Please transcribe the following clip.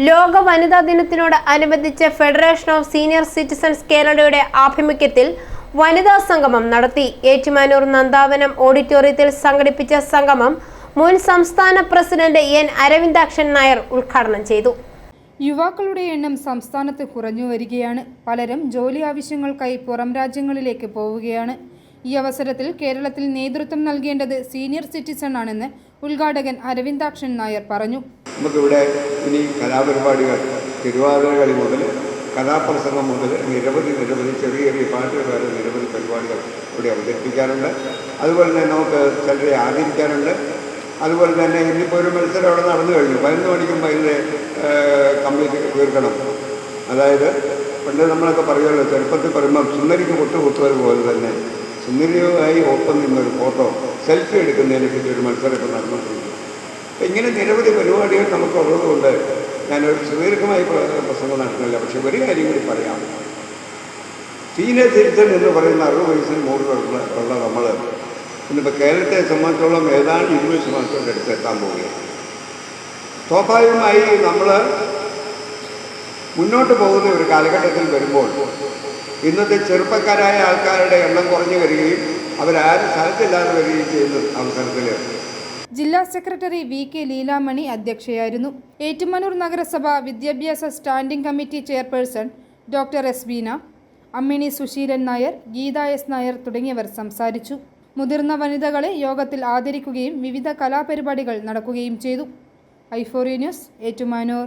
ലോക വനിതാ ദിനത്തിനോട് അനുബന്ധിച്ച് ഫെഡറേഷൻ ഓഫ് സീനിയർ സിറ്റിസൺസ് കേരളയുടെ ആഭിമുഖ്യത്തിൽ വനിതാ സംഗമം നടത്തി. ഏറ്റുമാനൂർ നന്ദാവനം ഓഡിറ്റോറിയത്തിൽ സംഘടിപ്പിച്ച സംഗമം മുൻ സംസ്ഥാന പ്രസിഡന്റ് എൻ അരവിന്ദാക്ഷൻ നായർ ഉദ്ഘാടനം ചെയ്തു. യുവാക്കളുടെ എണ്ണം സംസ്ഥാനത്ത് കുറഞ്ഞു വരികയാണ്. പലരും ജോലി ആവശ്യങ്ങൾക്കായി പുറം രാജ്യങ്ങളിലേക്ക് പോവുകയാണ്. ഈ അവസരത്തിൽ കേരളത്തിൽ നേതൃത്വം നൽകേണ്ടത് സീനിയർ സിറ്റിസൺ ആണെന്ന് ഉദ്ഘാടകൻ അരവിന്ദാക്ഷൻ നായർ പറഞ്ഞു. നമുക്കിവിടെ ഇനി കലാപരിപാടികൾ തിരുവാതിര കളി മുതൽ കലാപ്രസംഗം മുതൽ നിരവധി നിരവധി ചെറിയ ചെറിയ പാട്ടുകൾ വരെ നിരവധി പരിപാടികൾ ഇവിടെ അവതരിപ്പിക്കാറുണ്ട് അതുപോലെ തന്നെ നമുക്ക് ചിലരെ ആദരിക്കാറുണ്ട് അതുപോലെ തന്നെ ഇന്നിപ്പോൾ ഒരു മത്സരം അവിടെ നടന്നു കഴിഞ്ഞു. പതിനൊന്ന് മണിക്കും അതിന്റെ കംപ്ലീറ്റ് തീർക്കണം. അതായത് പണ്ട് നമ്മളൊക്കെ പറയുമല്ലോ ചെറുപ്പത്തിൽ പറയുമ്പം സുന്ദരിക്ക് പൊട്ട് കുത്തുന്നത് പോലെ തന്നെ സുന്ദരിയുമായി ഒപ്പം നിന്നൊരു ഫോട്ടോ സെൽഫി എടുക്കുന്നതിനെ പറ്റി ഒരു മത്സരം ഇപ്പോൾ ഇങ്ങനെ നിരവധി പരിപാടികൾ നമുക്കുള്ളതുകൊണ്ട് ഞാനൊരു സുദീർഘമായി പ്ര- പ്രസംഗം നടത്തുന്നില്ല. പക്ഷെ ഒരു കാര്യം കൂടി പറയാം. സിറ്റിസൺ എന്ന് പറയുന്ന അറുപത് വയസ്സിന് മുകളിലുള്ള ഉള്ള നമ്മൾ ഇന്നിപ്പോൾ കേരളത്തെ സംബന്ധിച്ചോളം ഏതാണ്ട് ഇരുപത് ശതമാനത്തോടെ അടുത്തെത്താൻ പോവുകയാണ്. സ്വാഭാവികമായി നമ്മൾ മുന്നോട്ട് പോകുന്ന ഒരു കാലഘട്ടത്തിൽ വരുമ്പോൾ ഇന്നത്തെ ചെറുപ്പക്കാരായ ആൾക്കാരുടെ എണ്ണം കുറഞ്ഞു വരികയും അവരാരും സ്ഥലത്തില്ലാതെ വരികയും ചെയ്യുന്ന അവസരത്തിൽ ജില്ലാ സെക്രട്ടറി വി കെ ലീലാമണി അധ്യക്ഷയായിരുന്നു. ഏറ്റുമാനൂർ നഗരസഭ വിദ്യാഭ്യാസ standing committee chairperson doctor S. Beena Ammini Susheelan Nair Geetha S. Nair തുടങ്ങിയവർ സംസാരിച്ചു. മുതിർന്ന വനിതകളെ യോഗത്തിൽ ആദരിക്കുകയും വിവിധ കലാപരിപാടികൾ നടക്കുകയും ചെയ്തു. ഐഫോറി ന്യൂസ് ഏറ്റുമാനൂർ.